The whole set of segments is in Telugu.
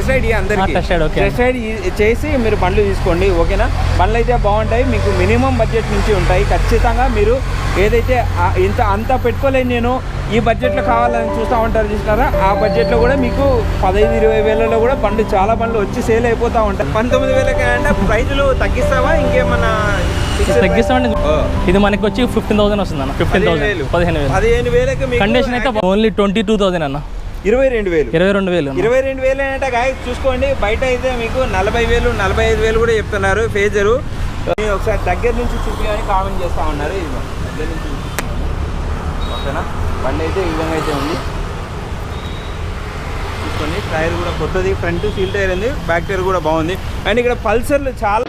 టెస్ట్ రైడ్ అందరికి. టెస్ట్ రైడ్ చేసి మీరు బండ్లు తీసుకోండి ఓకేనా? బండ్లు అయితే బాగుంటాయి మీకు మినిమం బడ్జెట్ నుంచి ఉంటాయి. ఖచ్చితంగా మీరు ఏదైతే ఇంత అంత పెట్టుకోలేని నేను ఈ బడ్జెట్లో కావాలని చూస్తూ ఉంటారు చూసినారా? ఆ బడ్జెట్లో కూడా మీకు పదహైదు ఇరవై వేలలో కూడా బండ్లు చాలా బండ్లు వచ్చి సేల్ అయిపోతూ ఉంటాయి. పంతొమ్మిది వేలకి అంటే ప్రైజులు తగ్గిస్తావా? ఇంకేమన్నా తగ్గిస్తామండి. ఇది మనకి వచ్చి ఫిఫ్టీన్ థౌసండ్ వస్తుంది అన్న ఫిఫ్టీన్ పదిహేను థౌసండ్ వేలు. పదిహేను వేలు. పదిహేను వేలకు కండిషన్ అయితే ఓన్లీ ట్వంటీ టూ థౌసండ్ అన్న. ఇరవై రెండు వేలు. ఇరవై రెండు వేలు. ఇరవై రెండు వేలు అంటే గాయ చూసుకోండి బయట అయితే మీకు నలభై వేలు నలభై ఐదు వేలు కూడా చెప్తున్నారు ఫేజరు. ఒకసారి దగ్గర నుంచి చూపించని కామెంట్ చేస్తా ఉన్నారు. ఇది దగ్గర నుంచి. ఓకేనా? బండి అయితే ఈ విధంగా అయితే ఉంది. చూసుకోండి టైర్ కూడా కొత్తది. ఫ్రంట్ సీల్ టైర్ ఉంది బ్యాక్ టైర్ కూడా బాగుంది. అండ్ ఇక్కడ పల్సర్లు చాలా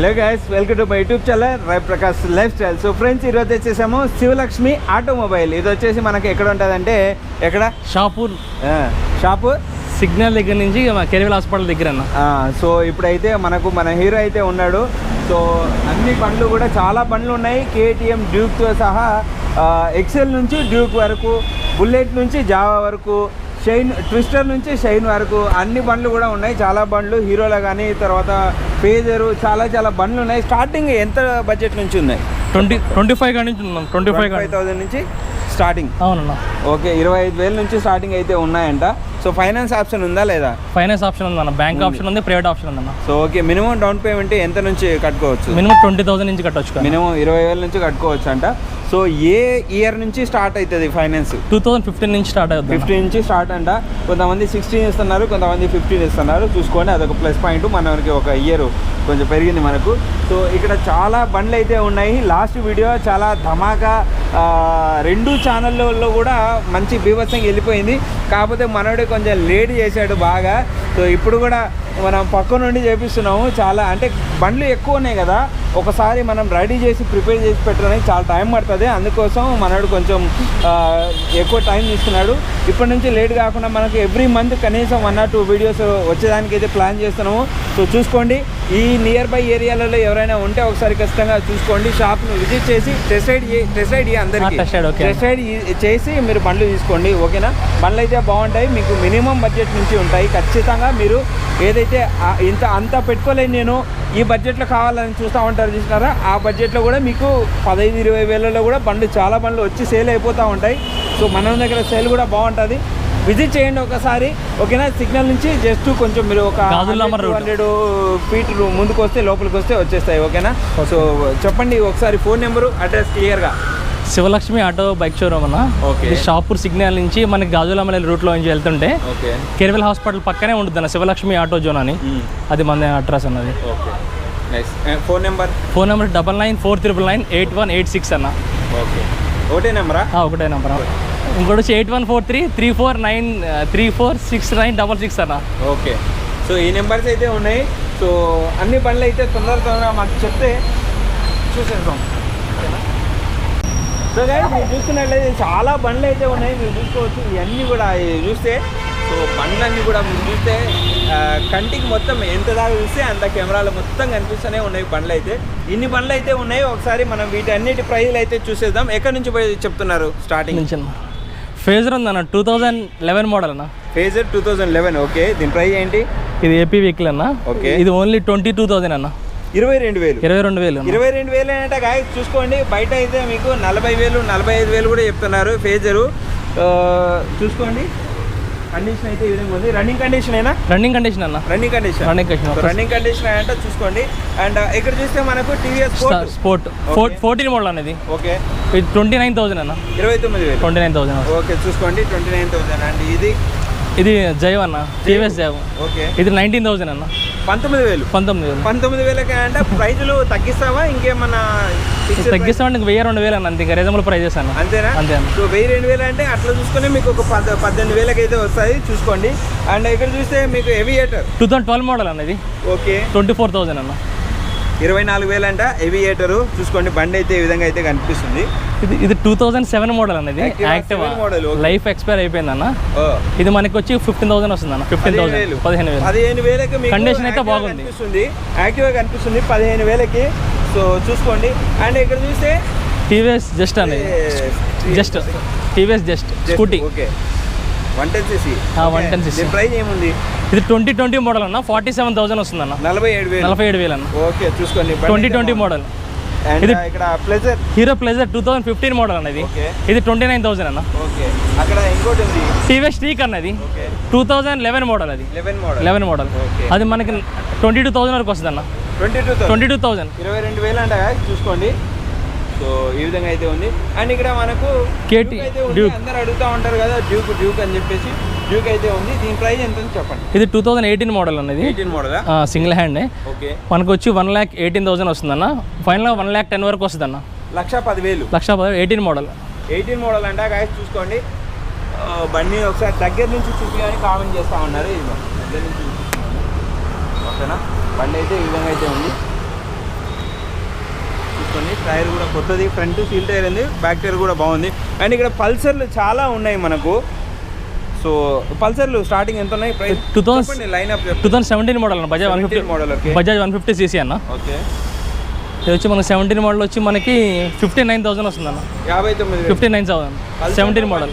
hello guys welcome to my YouTube channel Rai Prakash life style so friends ఈరోజు వచ్చేసాము శివలక్ష్మి ఆటోమొబైల్. ఇది వచ్చేసి మనకి ఎక్కడ ఉంటుందంటే ఎక్కడ? షాపూర్. ఆ, షాపు సిగ్నల్ దగ్గర నుంచి కెరివల్ హాస్పిటల్ దగ్గర అన్న సో ఇప్పుడైతే మనకు మన హీరో అయితే ఉన్నాడు. సో అన్ని బండ్లు కూడా చాలా బండ్లు ఉన్నాయి. కేటీఎం డ్యూక్తో సహా ఎక్సెల్ నుంచి డ్యూక్ వరకు బుల్లెట్ నుంచి జావా వరకు షైన్ ట్విస్టర్ నుంచి షైన్ వరకు అన్ని బండ్లు కూడా ఉన్నాయి. చాలా బండ్లు హీరోలో కానీ తర్వాత పేజరు చాలా చాలా బండ్లు ఉన్నాయి. స్టార్టింగ్ ఎంత బడ్జెట్ నుంచి ఉన్నాయి? ట్వంటీ ట్వంటీ ఫైవ్ నుంచి ఉన్నాం. ట్వంటీ ఫైవ్ ఫైవ్ థౌసండ్ నుంచి స్టార్టింగ్. అవునన్న. ఓకే ఇరవై ఐదు వేల నుంచి స్టార్టింగ్ అయితే ఉన్నాయంట. సో ఫైనాన్స్ ఆప్షన్ ఉందా లేదా? ఫైనాన్స్ ఆప్షన్ ఉంది అన్న బ్యాంక్ ఆప్షన్ ఉంది ప్రైవేట్ ఆప్షన్ ఉంది అన్న so okay minimum down payment ఎంత నుంచి కట్టుకోవచ్చు? మినిమం ట్వంటీ థౌసండ్ నుంచి కట్టొచ్చు కదా. మినిమం ఇరవై వేల నుంచి కట్టుకోవచ్చు అంట సో ఏ ఇయర్ నుంచి స్టార్ట్ అవుతుంది ఫైనాన్స్? టూ థౌసండ్ ఫిఫ్టీన్ నుంచి స్టార్ట్ అవుతుంది. ఫిఫ్టీన్ నుంచి స్టార్ట్ అంట. కొంతమంది సిక్స్టీన్ ఇస్తున్నారు కొంతమంది ఫిఫ్టీన్ ఇస్తున్నారు చూసుకోండి అదొక ప్లస్ పాయింట్. మనకి ఒక ఇయర్ కొంచెం పెరిగింది మనకు. సో ఇక్కడ చాలా బండ్లు అయితే ఉన్నాయి. లాస్ట్ వీడియో చాలా ధమాకా రెండు ఛానళ్ళలో కూడా మంచి బీభత్సంగా వెళ్ళిపోయింది. కాకపోతే మనోడే కొంచెం లేట్ చేశాడు బాగా. సో ఇప్పుడు కూడా మనం పక్క నుండి చేపిస్తున్నాము. చాలా అంటే బండ్లు ఎక్కువ ఉన్నాయి కదా. ఒకసారి మనం రెడీ చేసి ప్రిపేర్ చేసి పెట్టడానికి చాలా టైం పడుతుంది. అందుకోసం మనోడు కొంచెం ఎక్కువ టైం తీసుకున్నాడు. ఇప్పటి నుంచి లేట్ కాకుండా మనకు ఎవ్రీ మంత్ కనీసం వన్ ఆర్ టూ వీడియోస్ వచ్చేదానికి అయితే ప్లాన్ చేస్తున్నాము. సో చూసుకోండి ఈ నియర్ బై ఏరియాలలో ఎవరైనా ఉంటే ఒకసారి ఖచ్చితంగా చూసుకోండి. షాప్ను విజిట్ చేసి టెస్ట్ రైడ్ టెస్ట్ రైడ్ అందరికీ. టెస్ట్ రైడ్ చేసి మీరు బండ్లు తీసుకోండి ఓకేనా? బండ్లు అయితే బాగుంటాయి మీకు మినిమం బడ్జెట్ నుంచి ఉంటాయి. ఖచ్చితంగా మీరు ఏదైతే ఇంత అంత పెట్టుకోలేని నేను ఈ బడ్జెట్లో కావాలని చూస్తూ ఉంటారు చూసినారా? ఆ బడ్జెట్లో కూడా మీకు పదహైదు ఇరవై వేలలో కూడా బండ్లు చాలా బండ్లు వచ్చి సేల్ అయిపోతూ ఉంటాయి. సో మన దగ్గర సేల్ కూడా బాగుంటుంది. విజిట్ చేయండి ఒకసారి. ఓకేనా? సిగ్నల్ నుంచి జస్ట్ కొంచెం మీరు ఒక. హండ్రెడ్ ఫీట్ ముందుకు వస్తే లోపలికి వస్తే వచ్చేస్తాయి. ఓకేనా? సో చెప్పండి ఒకసారి ఫోన్ నెంబరు అడ్రస్ క్లియర్గా. శివలక్ష్మి ఆటో బైక్ షోరూమ్ అన్న. ఇది షాపూర్ సిగ్నల్ నుంచి మనకి గాజులమల్లి రూట్లో నుంచి వెళ్తుంటే ఓకే. కెరివల్ హాస్పిటల్ పక్కనే ఉంటుంది అన్న శివలక్ష్మి ఆటో జోన్ అని. అది మన అడ్రస్ అన్నది. Okay. Nice phone number phone number double nine four triple nine eight one eight six అన్న. ఓకే ఒకటే నెంబరా ఒకటే నెంబర్ ఇంకోటి వచ్చి eight one four three three four nine three four six nine double six అన్న. ఓకే సో ఈ నెంబర్స్ అయితే ఉన్నాయి. సో అన్ని బండ్లు అయితే తొందర తొందరగా మాకు చెప్తే చూసేద్దాం. ఓకేనా? సో guys, మీరు చూస్తున్నట్లయితే చాలా బండ్లు అయితే ఉన్నాయి. మీరు చూసుకోవచ్చు. ఇవన్నీ కూడా చూస్తే సో బండ్లన్నీ కూడా మీరు చూస్తే కంటికి మొత్తం ఎంత దాకా చూస్తే అంత కెమెరాలు మొత్తం కనిపిస్తూనే ఉన్నాయి బండ్లు అయితే. ఇన్ని బండ్లు అయితే ఉన్నాయి. ఒకసారి మనం వీటన్నిటి ప్రైజ్లు అయితే చూసేద్దాం. ఎక్కడి నుంచి పోయి చెప్తున్నారు స్టార్టింగ్ నుంచి అన్న. ఫేజర్ ఉందన్న టూ థౌజండ్ లెవెన్ మోడల్ అన్న. Fazer two thousand eleven okay దీని ప్రైస్ ఏంటి? ఇది ఏపీ వెహికల్ అన్న. Okay. ఇది ఓన్లీ ట్వంటీ టూ థౌజండ్ అన్న. ఇరవై రెండు వేలు. ఇరవై రెండు వేలు. ఇరవై రెండు వేలు అంటే గాయ చూసుకోండి. బయట అయితే మీకు నలభై వేలు నలభై ఐదు వేలు కూడా చెప్తున్నారు ఫేజరు. చూసుకోండి. కండిషన్ అయితే ఈ విధంగా ఉంది. రన్నింగ్ కండిషన్ అయినా రన్నింగ్ కండిషన్ అన్న. Running condition running condition running condition అంటే చూసుకోండి. అండ్ ఇక్కడ చూస్తే మనకు TVS Sport Sport four fourteen model అనేది ఓకే ఇది. ట్వంటీ నైన్ థౌసండ్ అన్న. ఇరవై తొమ్మిది వేలు. ట్వంటీ నైన్ థౌసండ్ ఓకే చూసుకోండి. ట్వంటీ నైన్ థౌసండ్ అండ్ ఇది ఇది జైవ్ అన్న టీవీఎస్ జైవ్. ఓకే. ఇది నైన్టీన్ థౌసండ్ అన్న. పంతొమ్మిది వేలు. పంతొమ్మిది వేలు. పంతొమ్మిది వేలకి అంటే ప్రైజులు తగ్గిస్తావా? ఇంకేమన్నా? తగ్గిస్తామంటే ఇంక వెయ్యి రెండు వేలు అన్న అంతే ఇంకా రీజనబుల్ ప్రైజెస్ అన్న. అంతేనా? అంతే అన్న. సో వెయ్యి రెండు వేలు అంటే అట్లా చూసుకొని మీకు ఒక పద్ పద్దెనిమిది వేలకి అయితే వస్తుంది చూసుకోండి. అండ్ ఇక్కడ చూస్తే మీకు Aviator two thousand twelve model అన్నది ఓకే. ట్వంటీ ఫోర్ థౌసండ్ అన్న. ఇరవై నాలుగు వేలు అంట ఎవియేటరు చూసుకోండి బండి అయితే ఈ విధంగా అయితే కనిపిస్తుంది. ఇది ఇది టూ థౌసండ్ సెవెన్ మోడల్ అనేది active 7 model, okay. Life expire అయిపోయింది అన్న ఇది మనకి వచ్చి ఫిఫ్టీన్ థౌసండ్ వస్తుంది అన్న ఫిఫ్టీన్ థౌసండ్ పదిహేను వేలు పదిహేను వేలకి Condition అయితే బాగుంది. కనిపిస్తుంది. యాక్టివ్గా కనిపిస్తుంది పదిహేను వేలకి. సో చూసుకోండి. అండ్ ఇక్కడ చూస్తే టీవీఎస్ జస్ట్ అనేది Zest TVS Zest Scooty okay one ten CC. 110cc. దీని ప్రైస్ ఏముంది? ఇది ట్వంటీ ట్వంటీ మోడల్ అన్న ఫార్టీ సెవెన్ థౌసండ్ వస్తుంది అన్న నలభై ఏడు వేలు. నలభై ఏడు వేలు అన్న ఓకే చూసుకోండి. Twenty twenty model. ఇది- ఇక్కడ Pleasure? Hero Pleasure two thousand fifteen model అనేది ఇది ట్వంటీ నైన్ థౌసండ్ అన్న. ఓకే. అక్కడ ఇంకోటి ఉంది. టీవీఎస్ స్టీక్ అన్నది టూ థౌసండ్ లెవెన్ మోడల్ అది లెవెన్ మోడల్. Eleven model. అది మనకి ట్వంటీ టూ థౌసండ్ వరకు వస్తుంది అన్న twenty two twenty two thousand. ఇరవై రెండు వేలు అంట చూసుకోండి. సో ఈ విధంగా అయితే ఉంది. అండ్ ఇక్కడ మనకు డ్యూక్ అయితే ఉంది. అందరు అడుగుతూ ఉంటారు కదా డ్యూక్ డ్యూక్ అని చెప్పేసి. డ్యూక్ అయితే ఉంది. దీని ప్రైస్ ఎంత చెప్పండి. ఇది టూ థౌసండ్ ఎయిటీన్ మోడల్ అనేది ఎయిటీన్ మోడలా సింగిల్ హ్యాండ్ ఓకే. మనకు వచ్చి వన్ ల్యాక్ ఎయిటీన్ థౌసండ్ వస్తుందన్న. ఫైనల్గా వన్ ల్యాక్ టెన్ వరకు వస్తుంది అన్న లక్ష పదివేలు. లక్ష ఎయిటీన్ మోడల్ ఎయిటీన్ మోడల్ అంట గాయస్ చూసుకోండి. బండి ఒకసారి దగ్గర నుంచి చూపించని కామెంట్ చేస్తూ ఉన్నారు. ఇది దగ్గర నుంచి ఓకేనా? బండి అయితే ఈ విధంగా అయితే ఉంది. చూసుకోండి టైర్ కూడా కొత్తది ఫ్రంట్ సీల్ టైర్ ఉంది బ్యాక్ టైర్ కూడా బాగుంది. అండ్ ఇక్కడ పల్సర్లు చాలా ఉన్నాయి మనకు. సో పల్సర్లు స్టార్టింగ్ ఎంత ఉన్నాయి? Price 2000 line up two thousand seventeen model అన్న Bajaj one fifty model Bajaj one fifty CC అన్న. ఓకే ఇది వచ్చి మనకి సెవెంటీన్ మోడల్ వచ్చి మనకి ఫిఫ్టీ నైన్ థౌసండ్ వస్తుంది అన్న యాభై తొమ్మిది. Fifty nine thousand seventeen model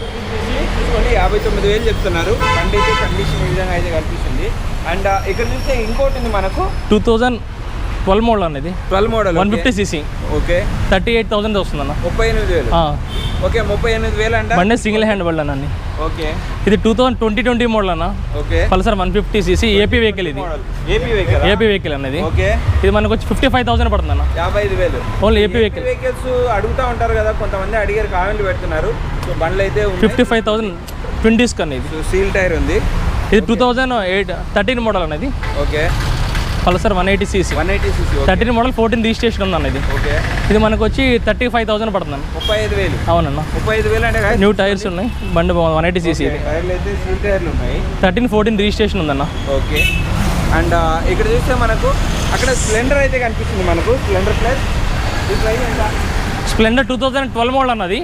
చూసుకోండి యాభై తొమ్మిది వేలు చెప్తున్నారు. బండి అయితే కండిషన్ ఈ విధంగా అయితే కనిపిస్తుంది. అండ్ ఇక్కడ చూస్తే ఇంకోటి ఉంది మనకు. టూ థౌజండ్ ట్వెల్వ్ మోడల్ అనేది twelve model one fifty CC. Okay. Thirty eight thousand వస్తుంది అన్న ముప్పై ఎనిమిది వేలు. ఓకే ముప్పై ఎనిమిది వేలు అంట? బండి సింగిల్ హ్యాండ్ బండి అన్న. ఓకే. ఇది two thousand twenty twenty model అన్న. Okay. Pulsar one fifty CC AP vehicle ఇది. ఏపీ వెహికల్ ఏపీ వెహికల్ అనేది ఓకే ఇది. మనకు వచ్చి ఫిఫ్టీ ఫైవ్ థౌసండ్ పడుతుంది అన్న యాభై ఐదు వేలు. ఓన్లీ ఏపీ వెహికల్ వెహికల్స్ అడుగుతా ఉంటారు కదా కొంతమంది అడిగారు కామెంట్లు పెడుతున్నారు. సో బండ్లు అయితే fifty five thousand twenty disc అనేది సో సీల్ టైర్ ఉంది. ఇది two thousand eight thirteen model అనేది okay. Pulsar one eighty CC. One eighty CC thirteen model fourteen registration ఉంది అన్న ఇది. ఓకే. ఇది మనకు వచ్చి థర్టీ ఫైవ్ థౌసండ్ పడుతుంది ముప్పై ఐదు వేలు. అవునన్న. ముప్పై ఐదు వేలు అంటే న్యూ టైర్స్ ఉన్నాయి బండి వన్ ఎయిటీ సీసీ టైర్లు అయితే సీల్ టైర్లు ఉన్నాయి. థర్టీన్ ఫోర్టీన్ రిజిస్ట్రేషన్ ఉందన్న. ఓకే. అండ్ ఇక్కడ చూస్తే మనకు అక్కడ స్ప్లెండర్ అయితే కనిపిస్తుంది మనకు Splendor plus. Splendor two thousand twelve model అన్నది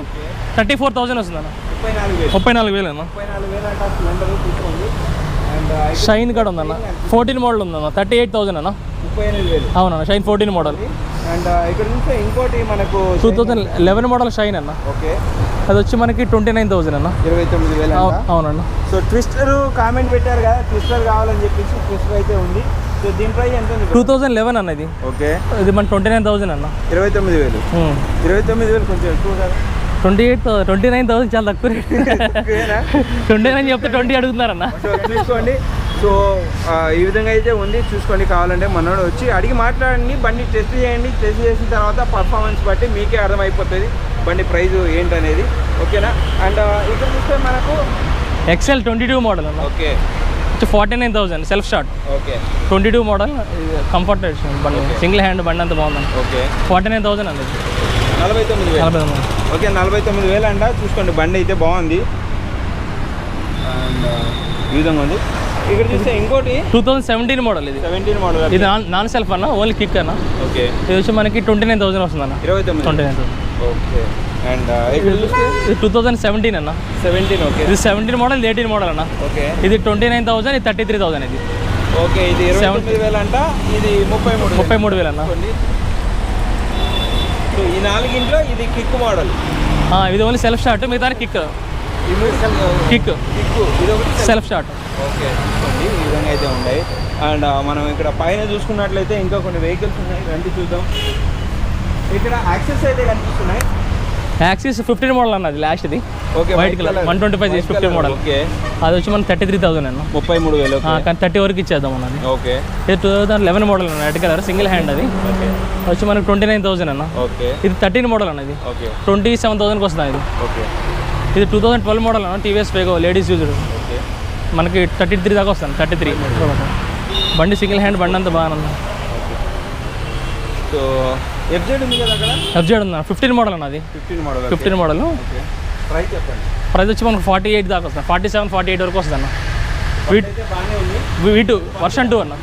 థర్టీ ఫోర్ థౌసండ్ వస్తుంది అన్న ముప్పై నాలుగు వేలు. ముప్పై నాలుగు వేలు అన్న. ముప్పై నాలుగు వేలు అంటే స్ప్లెండర్ తీసుకోండి. షైన్ కూడా ఉందన్న. ఫోర్టీన్ మోడల్ ఉందన్న. థర్టీ ఎయిట్ థౌసండ్ అన్న అవునన్న షైన్ ఫోర్టీన్ మోడల్ అండ్ ఇక్కడ ఇంకోటి మనకు two thousand eleven model Shine అన్న. ఓకే. అది వచ్చి మనకి ట్వంటీ నైన్ థౌసండ్ అన్న. ఇరవై తొమ్మిది వేలు అవునన్న. సో ట్విస్టర్ కామెంట్ పెట్టారు కదా ట్విస్టర్ కావాలని చెప్పేసి ట్విస్టర్ అయితే ఉంది. సో దీని ప్రైస్ ఎంత ఉంది టూ థౌజండ్ లెవెన్ అన్నది ఓకే. ఇది మన ట్వంటీ నైన్ థౌసండ్ అన్న. ఇరవై తొమ్మిది వేలు. ఇరవై తొమ్మిది వేలు కొంచెం ఎక్కువ కదా. Twenty eight twenty nine thousand చాలా తక్కువ రేట్? ట్వంటీ నైన్ చెప్తే ట్వంటీ అడుగుతున్నారన్న. చూసుకోండి. సో ఈ విధంగా అయితే ఉంది. చూసుకోండి కావాలంటే మనోడు వచ్చి అడిగి మాట్లాడండి బండి టెస్ట్ చేయండి. టెస్ట్ చేసిన తర్వాత పర్ఫార్మెన్స్ బట్టి మీకే అర్థమైపోతుంది బండి ప్రైస్ ఏంటనేది. ఓకేనా? అండ్ ఇక్కడ చూస్తే మనకు ఎక్సెల్ ట్వంటీ టూ మోడల్ అన్న. Okay. Forty nine thousand self start okay. Twenty two model comfort బండి. సింగిల్ హ్యాండ్ బండి అంత బాగుందండి ఓకే. ఫార్టీ నైన్ థౌసండ్ అండి నలభై తొమ్మిది వేలు. నలభై తొమ్మిది. ఓకే నలభై తొమ్మిది వేలు అంట. చూసుకోండి బండి అయితే బాగుంది. అండ్ ఈ విధంగా ఉంది. ఇక్కడ చూస్తే ఇంకోటి టూ థౌజండ్ సెవెంటీన్ మోడల్ ఇది. సెవెంటీన్ మోడల్ ఇది నాన్ సెల్ఫ్ అన్న ఓన్లీ కిక్ అన్న. ఓకే. ఇది వచ్చి మనకి ట్వంటీ నైన్ థౌసండ్ వస్తుంది అన్న ఇరవై తొమ్మిది. Twenty nine thousand. Okay. And ఇక్కడ చూస్తే ఇది టూ థౌజండ్ సెవెంటీన్ అన్న. Seventeen okay. ఇది సెవెంటీన్ మోడల్ ఇది ఎయిటీన్ మోడల్ అన్న. ఓకే. ఇది ట్వంటీ నైన్ థౌసండ్ ఇది థర్టీ త్రీ థౌసండ్ ఇది. ఓకే ఇది ఇరవై తొమ్మిది వేలు అంట. ఇది ముప్పై మూడు ముప్పై మూడు వేలు అన్న. సో ఈ నాలుగింట్లో ఇది కిక్ మోడల్ ఇది ఓన్లీ సెల్ఫ్ స్టార్ట్ మిగతా kick kick kick self start okay ఈ విధంగా అయితే ఉన్నాయి. అండ్ మనం ఇక్కడ పైన చూసుకున్నట్లయితే ఇంకా కొన్ని వెహికల్స్ ఉన్నాయి. రండి చూద్దాం. ఇక్కడ యాక్సెస్ అయితే కనిపిస్తున్నాయి. యాక్సిస్ ఫిఫ్టీన్ మోడల్ అన్నది లాస్ట్ ఇది ఓకే White colour, 125 చేసి 15 model. ఓకే అది వచ్చి మనకి థర్టీ త్రీ థౌసండ్ అన్న. ముప్పై మూడు వేలు కానీ థర్టీ వరకు ఇచ్చేద్దాం అన్నది ఓకే ఇది టూ థౌసండ్ లెవెన్ మోడల్ అన్న రెడ్ కలర్ సింగిల్ హ్యాండ్ అది. ఓకే వచ్చి మనకి ట్వంటీ నైన్ థౌసండ్ అన్న. ఓకే ఇది థర్టీన్ మోడల్ అన్నది ఓకే ట్వంటీ సెవెన్ థౌసండ్కి వస్తుంది ఇది. ఓకే ఇది టూ థౌసండ్ ట్వెల్వ్ మోడల్ అన్న టీవీఎస్ పేగో లేడీస్ యూజ్డ్ ఓకే మనకి థర్టీ త్రీ దాకా వస్తుంది థర్టీ త్రీ బండి సింగిల్ హ్యాండ్ బండి అంతా బాగా సో ఎఫ్జెడ్ ఉంది కదా అక్కడ? ఎఫ్జెడ్ ఉంది? ఫిఫ్టీన్ మోడల్ అన్నది fifteen model fifteen model price చెప్పండి. ప్రైస్ వచ్చి మనకు ఫార్టీ ఎయిట్ దాకా వస్తుంది. ఫార్టీ సెవెన్ ఫార్టీ ఎయిట్ వరకు వస్తుంది అన్న. Price అయితే బాగానే ఉంది. వీ టూ వర్షన్ టూ అన్న.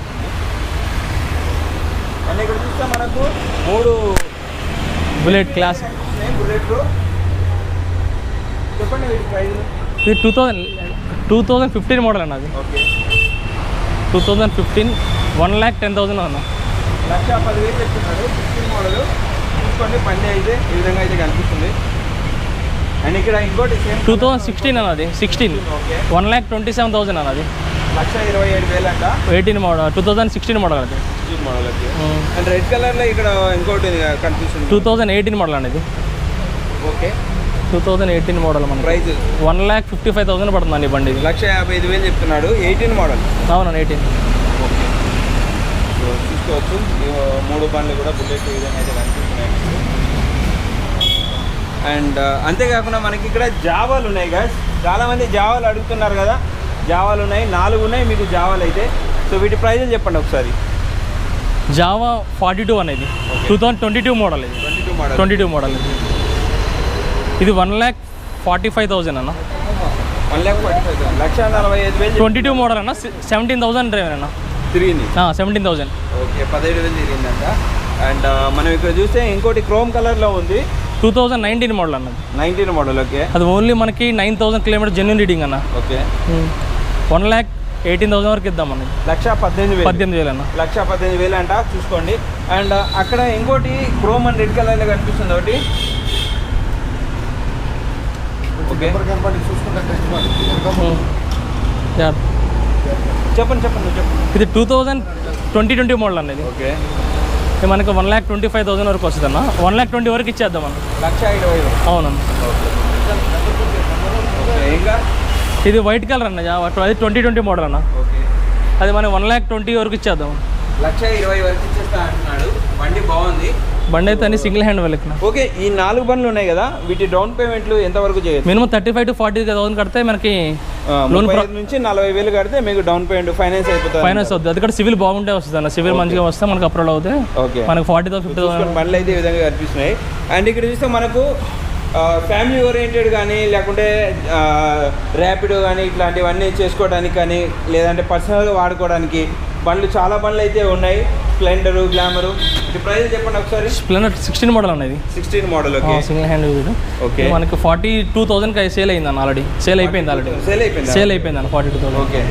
అండ్ ఇక్కడ చూస్తే మనకు మూడు బుల్లెట్ క్లాస్ చెప్పండి వీటి ప్రైస్ ఇది two thousand two thousand fifteen model అన్నది two thousand fifteen one lakh ten thousand అన్న. లక్ష పదివేలు చెప్తున్నారు ఫిఫ్టీన్ మోడల్. చూసుకోండి బండి అయితే ఈ విధంగా అయితే కనిపిస్తుంది. అండ్ ఇక్కడ ఇంకోటి సేమ్ టూ థౌజండ్ సిక్స్టీన్ అన్నది sixteen. Okay. One lakh twenty seven thousand అన్నది లక్ష ఇరవై ఏడు వేలు అంట. Eighteen model two thousand sixteen model అది. ఫిఫ్టీన్ మోడల్ వచ్చి అండ్ రెడ్ కలర్లో ఇక్కడ ఇంకోటి కనిపిస్తుంది. టూ థౌజండ్ ఎయిటీన్ మోడల్ అనేది okay. Two thousand eighteen model మనకి. Price one lakh fifty five thousand పడుతుందండి ఈ బండి లక్ష యాభై ఐదు వేలు చెప్తున్నాడు. Eighteen model. అవునండి ఎయిటీన్. చూసుకోవచ్చు మూడు బండ్లు కూడా బుల్లెట్ విధంగా అయితే కనిపిస్తున్నాయి. అండ్ అంతేకాకుండా మనకి ఇక్కడ జావాలు ఉన్నాయి గాయస్ చాలామంది జావాలు అడుగుతున్నారు కదా. జావాలు ఉన్నాయి నాలుగు ఉన్నాయి మీకు జావాలు అయితే. సో వీటి ప్రైజులు చెప్పండి ఒకసారి. జావా ఫార్టీ టూ అనేది. Two thousand twenty two model ఇది. Twenty two model. Twenty two model ఇది. ఇది one lakh forty five thousand అన్న. One lakh forty five thousand. లక్ష నలభై ఐదు వేలు ట్వంటీ టూ మోడల్ అన్న సెవెంటీన్ థౌసండ్ డ్రైవర్ అన్న. తిరిగింది? సెవెంటీన్ థౌసండ్ ఓకే పదిహేడు వేలు తిరిగిందంట. అండ్ మనం ఇక్కడ చూస్తే ఇంకోటి క్రోమ్ కలర్లో ఉంది. టూ థౌజండ్ నైన్టీన్ మోడల్ అన్నది. Nineteen model okay. అది ఓన్లీ మనకి nine thousand kilometre genuine reading అన్న. Okay. One lakh eighteen thousand వరకు ఇద్దాం అన్నది. లక్ష పద్దెనిమిది వేలు. పద్దెనిమిది వేలు అన్న. లక్ష పద్దెనిమిది వేలు అంట చూసుకోండి. అండ్ అక్కడ ఇంకోటి క్రోమ్ అండ్ రెడ్ కలర్లో కనిపిస్తుంది ఒకటి. ఓకే. చెప్పండి చెప్పండి చెప్పండి. ఇది two thousand twenty twenty model okay. ఇది మనకి one lakh twenty five thousand వరకు వస్తుంది అన్న. వన్ ల్యాక్ ట్వంటీ వరకు ఇచ్చేద్దాం అన్న. లక్ష ఇరవై ఓకే ఇంకా ఇది వైట్ కలర్ అన్న అది ట్వంటీ ట్వంటీ మోడల్ అన్న. ఓకే. అది మనం వన్ ల్యాక్ ట్వంటీ వరకు ఇచ్చేద్దాం. లక్ష ఇరవై వరకు ఇచ్చేస్తా అంటున్నాడు. బండి బాగుంది. బండి అయితే అన్ని సింగిల్ హ్యాండ్ వెళ్ళకి ఓకే ఈ నాలుగు బండ్లు ఉన్నాయి కదా వీటి డౌన్ పేమెంట్లు ఎంతవరకు చేయొచ్చు? Minimum thirty five to forty thousand కడితే మనకి ఐదు నుంచి నలభై వేలు కడితే మీకు డౌన్ పేమెంట్ ఫైనాన్స్ అయిపోతుంది ఫైనాన్స్ అవుతుంది. అది కూడా సివిల్ బాగుంటే వస్తుంది అన్న. సివిల్ మంచిగా వస్తే మనకి అప్రూవల్ అవుతే ఓకే. మనకి ఫార్టీ థౌసండ్ ఫిఫ్టీ చూసుకొని బండ్లు అయితే ఈ విధంగా కనిపిస్తున్నాయి. అండ్ ఇక్కడ చూస్తే మనకు ఫ్యామిలీ ఓరియంటెడ్ కానీ లేకుంటే ర్యాపిడో కానీ ఇట్లాంటివన్నీ చేసుకోవడానికి కానీ లేదంటే పర్సనల్గా వాడుకోవడానికి బండ్లు చాలా బండ్లు అయితే ఉన్నాయి. స్ప్లెండరు గ్లామరు. ప్రైస్ చెప్పండి ఒకసారి. స్ప్లెండర్ సిక్స్టీన్ మోడల్ అనేది sixteen model single hand okay మనకి ఫార్టీ టూ థౌసండ్కి సేల్ అయింది అన్న ఆల్రెడీ సేల్ అయిపోయింది ఆల్రెడీ సేల్ అయిపోయింది సేల్ అయిపోయింది? అన్న ఫార్టీ టూ థౌసండ్ ఓకే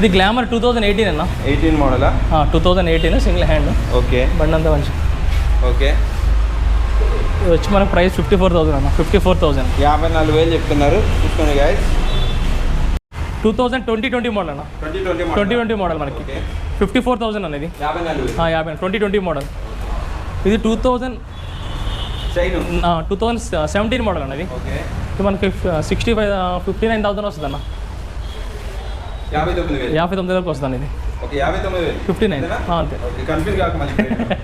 ఇది గ్లామర్ టూ థౌసండ్ ఎయిటీన్ అన్న. Eighteen మోడలా two thousand eighteen single hand okay బండి అంతా మంచి ఓకే వచ్చి మనకి ప్రైస్ ఫిఫ్టీ ఫోర్ థౌసండ్ అన్న. ఫిఫ్టీ ఫోర్ థౌసండ్ యాభై నాలుగు వేలు చెప్తున్నారు. చూసుకోండి guys two thousand twenty twenty model అన్న. Twenty twenty model. మనకి. ఫిఫ్టీ ఫోర్ థౌసండ్ అనేది యాభై ట్వంటీ ట్వంటీ మోడల్. ఇది two thousand chain. Two thousand seventeen model ఇది. మనకి sixty five fifty nine thousand వస్తుంది అన్న యాభై తొమ్మిది వేలు. యాభై తొమ్మిది వరకు వస్తుంది ఇది. Fifty nine? అంతే.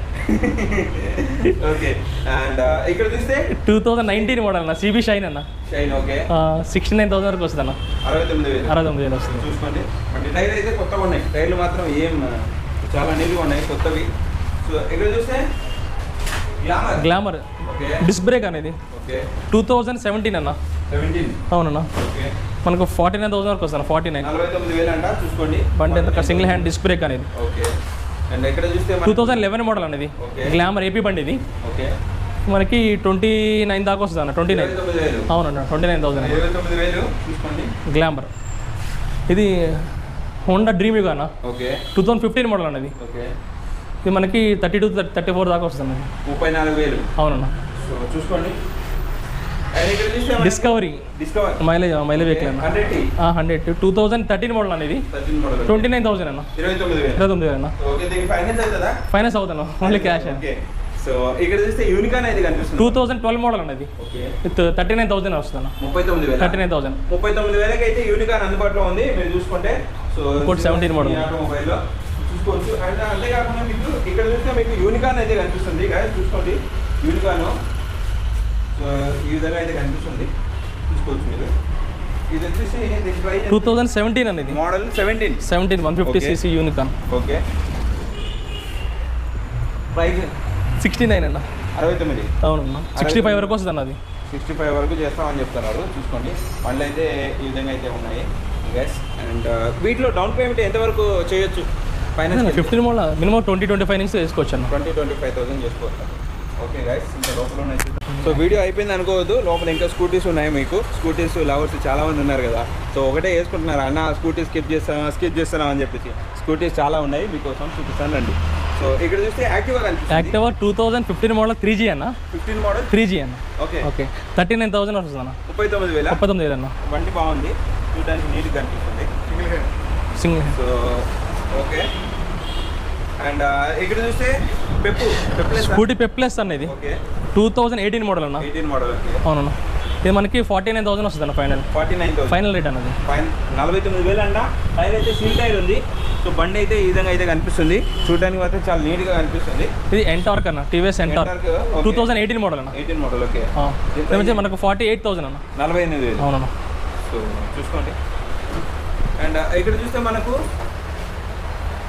ఓకే అండ్ ఇక్కడ చూస్తే? టూ థౌజండ్ నైన్టీన్ మోడల్ అన్న సిబి షైన్ అన్న. Shine okay sixty nine thousand వరకు వస్తుంది అన్న అరవై తొమ్మిది వేలు. అరవై తొమ్మిది వేలు వస్తుంది. చూసుకోండి. అంటే టైర్ అయితే కొత్తగా ఉన్నాయి. టైర్లు మాత్రం ఏం చాలా నీట్గా ఉన్నాయి కొత్తవి. సో ఇక్కడ చూస్తే? గ్లామర్ గ్లామర్ డిస్క్ బ్రేక్ అనేది టూ థౌజండ్ సెవెంటీన్ అన్న. అవునన్నా. మనకు ఫార్టీ నైన్ థౌసండ్ వరకు వస్తుంది ఫార్టీ నైన్ బండి ఎంత సింగిల్ హ్యాండ్ డిస్క్ బ్రేక్ అనేది. ఓకే అండ్ చూస్తే టూ థౌసండ్ లెవెన్ మోడల్ అనేది Okay. గ్లామర్ ఏపీ బండి ఇది. ఓకే మనకి ట్వంటీ నైన్ దాకా వస్తుంది అన్న ట్వంటీ నైన్ అవునన్న ట్వంటీ నైన్ థౌసండ్ గ్లామర్ ఇది హోండా డ్రీమ్ యుగా అన్న. Okay two thousand fifteen model అన్నది ఓకే ఇది మనకి థర్టీ టూ థర్టీ ఫోర్ దాకా వస్తుంది ముప్పై నాలుగు వేలు. అవునన్న. చూసుకోండి. And Discovery Discover mileage mileage vehicle అన్న. హండ్రెడ్ టీ థౌసండ్ థర్టీన్ మోడల్ అనేది మోడల్ ట్వంటీ నైన్ థౌసండ్ అన్న. ఇరవై తొమ్మిది అన్న. ఫైనాన్స్ అవుతాను ఓన్లీ క్యాష్ సో ఇక్కడ చూస్తే యూనికాన్ అయితే కనిపిస్తుంది. టూ థౌసండ్ ట్వెల్వ్ మోడల్ అనేది విత్ థర్టీ నైన్ థౌసండ్ వస్తుంది ముప్పై తొమ్మిది వేలు. థర్టీ నైన్ థౌసండ్ ముప్పై తొమ్మిది వేలకి అయితే యూనికాన్ అందుబాటులో ఉంది. మీరు చూసుకుంటే. సో ఇంకోటి 17 model. మొబైల్లో చూసుకోవచ్చు. అండ్ అంతేకాకుండా మీకు ఇక్కడ చూస్తే మీకు యూనికాన్ అయితే కనిపిస్తుంది. చూసుకోండి. యూనికాన్ ఈ విధంగా అయితే కనిపిస్తుంది. చూసుకోవచ్చు మీరు. ఇది వచ్చేసి టూ థౌసండ్ సెవెంటీన్ అనేది model seventeen seventeen one fifty. CC Unicorn okay. Price sixty nine అన్న. అరవై తొమ్మిది. అవునన్నా. సిక్స్టీ ఫైవ్ వరకు వస్తుంది అన్నది. సిక్స్టీ ఫైవ్ వరకు చేస్తామని చెప్తున్నారు. చూసుకోండి. మళ్ళీ అయితే ఈ విధంగా అయితే ఉన్నాయి. గ్యాస్ అండ్ వీటిలో డౌన్ పేమెంట్ ఎంతవరకు చేయొచ్చు? Finance fifteen model? Minimum twenty twenty five నుంచి వేసుకోవచ్చు అన్న ట్వంటీ ట్వంటీ ఫైవ్ థౌసండ్ చేసుకోవచ్చు. ఓకే గైస్ ఇంకా లోపల ఉన్నాయి. సో వీడియో అయిపోయింది అనుకోవద్దు. లోపల ఇంకా స్కూటీస్ ఉన్నాయి మీకు. స్కూటీస్ లవర్స్ చాలా మంది ఉన్నారు కదా. సో ఒకటే వేసుకుంటున్నారు. అన్న స్కూటీ స్కిప్ చేస్తాను? స్కిప్ చేస్తున్నాం అని చెప్పేసి. స్కూటీస్ చాలా ఉన్నాయి. మీకోసం చూపిస్తాను రండి. సో ఇక్కడ చూస్తే యాక్టివా కనిపిస్తుంది. Activa two thousand fifteen model three G అన్న? ఫిఫ్టీన్ మోడల్ త్రీ జీ అన్న. Okay okay thirty nine thousand వస్తుంది అన్న. ముప్పై తొమ్మిది వేల? ముప్పై తొమ్మిది వేలు అన్న. బండి బాగుంది. చూడడానికి నీట్గా కనిపిస్తుంది. సింగిల్ సో ఓకే అండ్ ఇక్కడ చూస్తే స్కూటీ పెప్లెస్ అన్న ఇది. టూ థౌసండ్ ఎయిటీన్ మోడల్ అన్న. ఎయిటీన్ మోడల్ అవునన్న ఇది మనకి ఫార్టీ నైన్ థౌసండ్ వస్తుంది అన్న final forty nine final rate అన్నది నలభై తొమ్మిది వేలు అంట. టైర్ అయితే సీల్ టైర్ ఉంది. సో బండి అయితే ఈ విధంగా అయితే కనిపిస్తుంది. చూడడానికి మాత్రం చాలా నీట్గా కనిపిస్తుంది. ఇది ఎంటార్క్ అన్న TVS Ntorq. Two thousand eighteen model అన్న. ఎయిటీన్ మోడల్ ఓకే మనకు ఫార్టీ ఎయిట్ థౌసండ్ అన్న. నలభై ఎనిమిది వేలు. అవునన్న సో చూసుకోండి. అండ్ ఇక్కడ చూస్తే మనకు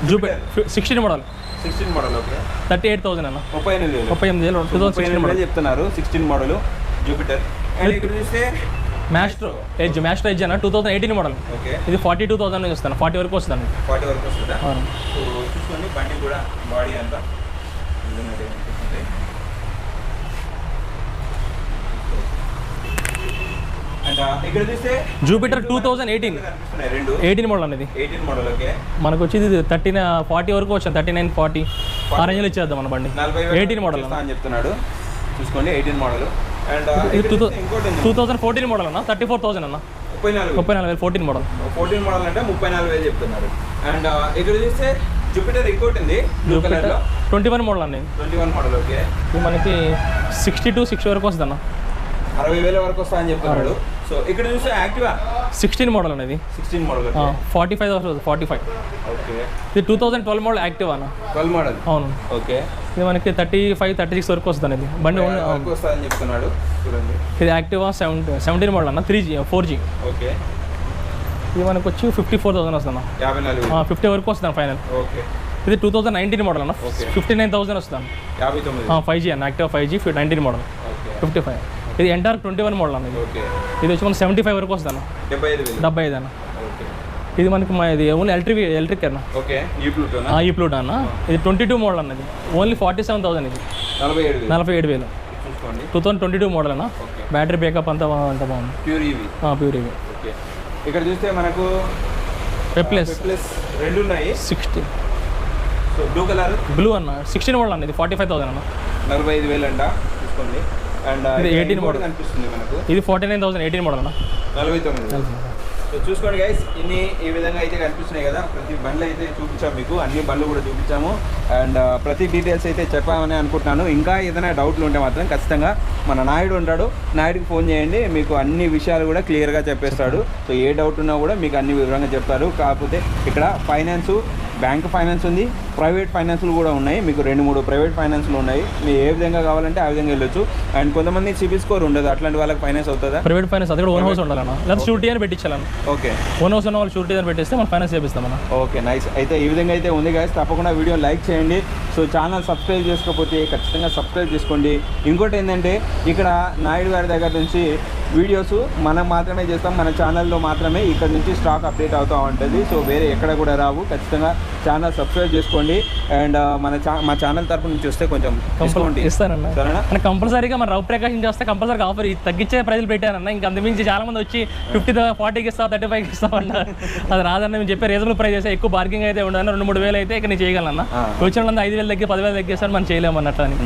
Jupiter sixteen model sixteen model okay. Thirty eight thousand అన్న. ముప్పై ఎనిమిది ముప్పై ఎనిమిది వేలు టూ థౌసండ్ సిక్స్టీన్ మోడల్ చెప్తున్నారు సిక్స్టీన్ మోడల్ జూపిటర్. అండ్ ఇక్కడ చూస్తే మ్యాస్ట్రో ఎడ్జ్ మ్యాస్ట్రో ఎడ్జ్ అన్న two thousand eighteen model. Okay. ఇది ఫార్టీ టూ థౌసండ్ నుంచి వస్తాను ఫార్టీ వరకు వస్తుంది ఫార్టీ వరకు వస్తుందా? చూసుకోండి బండి కూడా బాడీ అంతా ఈ విధంగా అయితే కనిపిస్తుంది. అండ్ ఆ, ఇక్కడ చూస్తే జూపిటర్ టూ థౌసండ్ ఎయిటీన్ రెండు. ఎయిటీన్ మోడల్ అనేది. ఎయిటీన్ మోడల్ ఓకే మనకు వచ్చి ఇది థర్టీ ఫార్టీ వరకు వచ్చాను థర్టీ నైన్ ఫార్టీ ఆ రేంజ్లో ఇచ్చేద్దాం మన బండి. ఎయిటీన్ మోడల్ అని చెప్తున్నాడు. చూసుకోండి eighteen model and two thousand fourteen model అన్న థర్టీ ఫోర్ థౌసండ్ అన్న. ముప్పై నాలుగు. ముప్పై నాలుగు వేలు ఫోర్టీన్ మోడల్ ఫోర్టీన్ మోడల్ అంటే ముప్పై నాలుగు వేలు చెప్తున్నారు. అండ్ ఇక్కడ చూస్తే జూపిటర్ ఇంకోటి ఉంది బ్లూ ట్వంటీ వన్ మోడల్ అండి ట్వంటీ వన్ మోడల్ ఓకే మనకి సిక్స్టీ టు సిక్స్టీ వరకు వస్తుంది అన్న అరవై వేల వరకు వస్తా అని చెప్తున్నాడు సో ఇక్కడ చూస్తే యాక్టివా? సిక్స్టీన్ మోడల్ అనేది. సిక్స్టీన్ మోడల్ ఫార్టీ ఫైవ్ వస్తుంది ఫార్టీ ఫైవ్. ఓకే. ఇది two thousand twelve model active అన్న? Twelve model. అవును. ఓకే. ఇది మనకి థర్టీ ఫైవ్ థర్టీ సిక్స్ వరకు వస్తుంది ఇది బండి వస్తుందని చెప్తున్నాడు చూడండి. ఇది యాక్టివా సెవెంటీ సెవెంటీన్ మోడల్ అన్న three G four G. Okay. ఇది మనకు వచ్చి ఫిఫ్టీ ఫోర్ థౌసండ్ వస్తుంది యాభై నాలుగు ఫిఫ్టీ వరకు వస్తుంది ఫైనల్. ఓకే. ఇది టూ థౌసండ్ నైన్టీన్ మోడల్ అన్న. ఫిఫ్టీ నైన్ థౌసండ్ వస్తుంది యాభై తొమ్మిది. ఫైవ్ జీ అన్న active five G nineteen model. Fifty five. ఇది ఎంటార్ ట్వంటీ వన్ మోడల్ అన్న ఇది. ఓకే. ఇది వచ్చి మనకి సెవెంటీ ఫైవ్ వరకు వస్తుంది అన్న. డెబ్బై ఐదు అన్న. ఓకే. ఇది మనకి మా ఇది ఓన్లీ ఎలక్ట్రిక్ ఎలక్ట్రిక్ అన్న. ఈ ప్లూట్ అన్న? ఇది ట్వంటీ టూ మోడల్ అన్నది ఓన్లీ ఫార్టీ సెవెన్ థౌసండ్ ఇది. నలభై ఏడు వేలు. Two thousand twenty two model అన్న. బ్యాటరీ బ్యాకప్ అంతా అంతా బాగుంది. ప్యూర్ ఈవీ ప్యూర్ ఇవి ఓకే. ఇక్కడ చూస్తే మనకు ప్లస్ రెండు ఉన్నాయి. సిక్స్టీ బ్లూ కలర్ బ్లూ అన్న. సిక్స్టీన్ మోడల్ అన్న ఇది. ఫార్టీ ఫైవ్ థౌసండ్ అన్న. నలభై ఐదు వేలు అంట. చూసుకోండి. అండ్ ఇది 18 మోడల్ కనిపిస్తుంది మనకు. ఇది forty nine thousand eighteen model నలభై తొమ్మిది. సో చూసుకోండి గైస్ ఇన్ని ఈ విధంగా అయితే కనిపిస్తున్నాయి కదా. ప్రతి బండ్లు అయితే చూపించాము మీకు. అన్ని బండ్లు కూడా చూపించాము. అండ్ ప్రతి డీటెయిల్స్ అయితే చెప్పామని అనుకుంటున్నాను. ఇంకా ఏదైనా డౌట్లు ఉంటే మాత్రం ఖచ్చితంగా మన నాయుడు ఉంటాడు. నాయుడికి ఫోన్ చేయండి. మీకు అన్ని విషయాలు కూడా క్లియర్గా చెప్పేస్తాడు. సో ఏ డౌట్ ఉన్నా కూడా మీకు అన్ని వివరంగా చెప్తారు. కాకపోతే ఇక్కడ ఫైనాన్స్ బ్యాంక్ ఫైనాన్స్ ఉంది. ప్రైవేట్ ఫైనాన్స్లు కూడా ఉన్నాయి. మీకు రెండు మూడు ప్రైవేట్ ఫైనాన్స్లు ఉన్నాయి. మీరు ఏ విధంగా కావాలంటే ఆ విధంగా వెళ్ళొచ్చు. అండ్ కొంతమంది సిబిల్ స్కోర్ ఉండదు. అట్లాంటి వాళ్ళకి ఫైనాన్స్ అవుతుందా? ప్రైవేట్ ఫైనాన్స్ అది కూడా ఓన్ హౌస్ ఉండాలన్న. లేదా షూరిటీ అని పెట్టించాలన్న. ఓకే. ఓన్ హౌస్ ఉన్న వాళ్ళు షూరిటీ అని పెట్టిస్తే మనం ఫైనాన్స్ చేపిస్తామన్న. Okay nice. అయితే ఈ విధంగా అయితే ఉంది గాయస్ తప్పకుండా వీడియో లైక్ చేయండి. సో ఛానల్ సబ్స్క్రైబ్ చేసుకోకపోతే ఖచ్చితంగా సబ్స్క్రైబ్ చేసుకోండి. ఇంకోటి ఏంటంటే ఇక్కడ నాయుడు గారి దగ్గర నుంచి వీడియోస్ మనం మాత్రమే చేస్తాం. మన ఛానల్లో మాత్రమే. ఇక్కడ నుంచి స్టాక్ అప్డేట్ అవుతూ ఉంటుంది. సో వేరే ఎక్కడ కూడా రావు. ఖచ్చితంగా ఛానల్ సబ్స్క్రైబ్ చేసుకోండి. అండ్ మన మా ఛానల్ తరపు నుంచి వస్తే కొంచెం డిస్కౌంట్ ఇస్తానన్న. సరేనా? కంపల్సరీగా మన రౌ ప్రకాశం చేస్తే కంపల్సరీగా ఆఫర్ తగ్గించే ప్రైజ్లు పెట్టారన్న ఇంకా అంతమించి చాలా మంది వచ్చి ఫిఫ్టీ ఫార్టీకి ఇస్తావు థర్టీ ఫైవ్కి అన్నారు అది రాదన్న మేము చెప్పే రీజనబుల్ ప్రైస్ అయితే ఎక్కువ బార్గింగ్ అయితే ఉండదు రెండు మూడు వేలు అయితే ఇక్కడ నేను చేయగలను ఆ. వచ్చిన వాళ్ళంతా ఐదు వేలు తగ్గి పదివేలు తగ్గిస్తాను మనం చేయలేము అన్నట్టు అని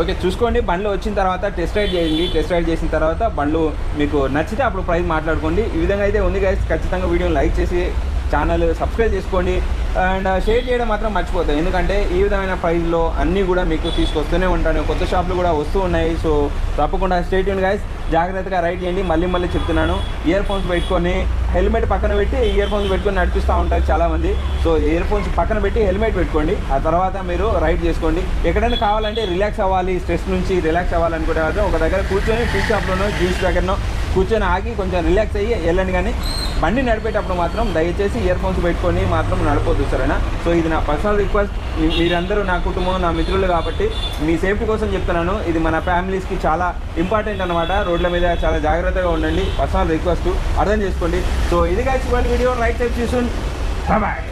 ఓకే చూసుకోండి. బండ్లు వచ్చిన తర్వాత టెస్ట్ రైడ్ చేయండి. టెస్ట్ రైడ్ చేసిన తర్వాత బండ్లు మీకు నచ్చితే అప్పుడు ప్రైస్ మాట్లాడుకోండి. ఈ విధంగా అయితే ఉంది గైస్ ఖచ్చితంగా వీడియోని లైక్ చేసి ఛానల్ సబ్స్క్రైబ్ చేసుకోండి. అండ్ షేర్ చేయడం మాత్రం మర్చిపోతాయి ఎందుకంటే ఈ విధమైన ప్రైస్లో అన్నీ కూడా మీకు తీసుకొస్తూనే ఉంటాను. కొత్త షాపులు కూడా వస్తూ ఉన్నాయి. సో తప్పకుండా స్టేట్ యూన్ గైస్ జాగ్రత్తగా రైడ్ చేయండి. మళ్ళీ మళ్ళీ చెప్తున్నాను. ఇయర్ ఫోన్స్ పెట్టుకొని హెల్మెట్ పక్కన పెట్టి ఇయర్ ఫోన్స్ పెట్టుకొని నడిపిస్తూ ఉంటారు చాలామంది. సో ఇయర్ ఫోన్స్ పక్కన పెట్టి హెల్మెట్ పెట్టుకోండి. ఆ తర్వాత మీరు రైడ్ చేసుకోండి. ఎక్కడైనా కావాలంటే రిలాక్స్ అవ్వాలి. స్ట్రెస్ నుంచి రిలాక్స్ అవ్వాలనుకుంటే మాత్రం ఒక దగ్గర కూర్చొని టీ షాప్లోనో జ్యూస్ దగ్గరనో కూర్చొని ఆగి కొంచెం రిలాక్స్ అయ్యి వెళ్ళండి కానీ బండి నడిపేటప్పుడు మాత్రం దయచేసి ఇయర్ ఫోన్స్ పెట్టుకొని మాత్రం నడపొద్దు సరేనా? సో ఇది నా పర్సనల్ రిక్వెస్ట్ మీరందరూ నా కుటుంబం నా మిత్రులు కాబట్టి మీ సేఫ్టీ కోసం చెప్తున్నాను. ఇది మన ఫ్యామిలీస్కి చాలా ఇంపార్టెంట్ అనమాట రోడ్ల మీద చాలా జాగ్రత్తగా ఉండండి. పర్సనల్ రిక్వెస్ట్ అర్థం చేసుకోండి. సో ఇది కాదు వీడియో రైట్ సైడ్ చూసుకుని బాయ్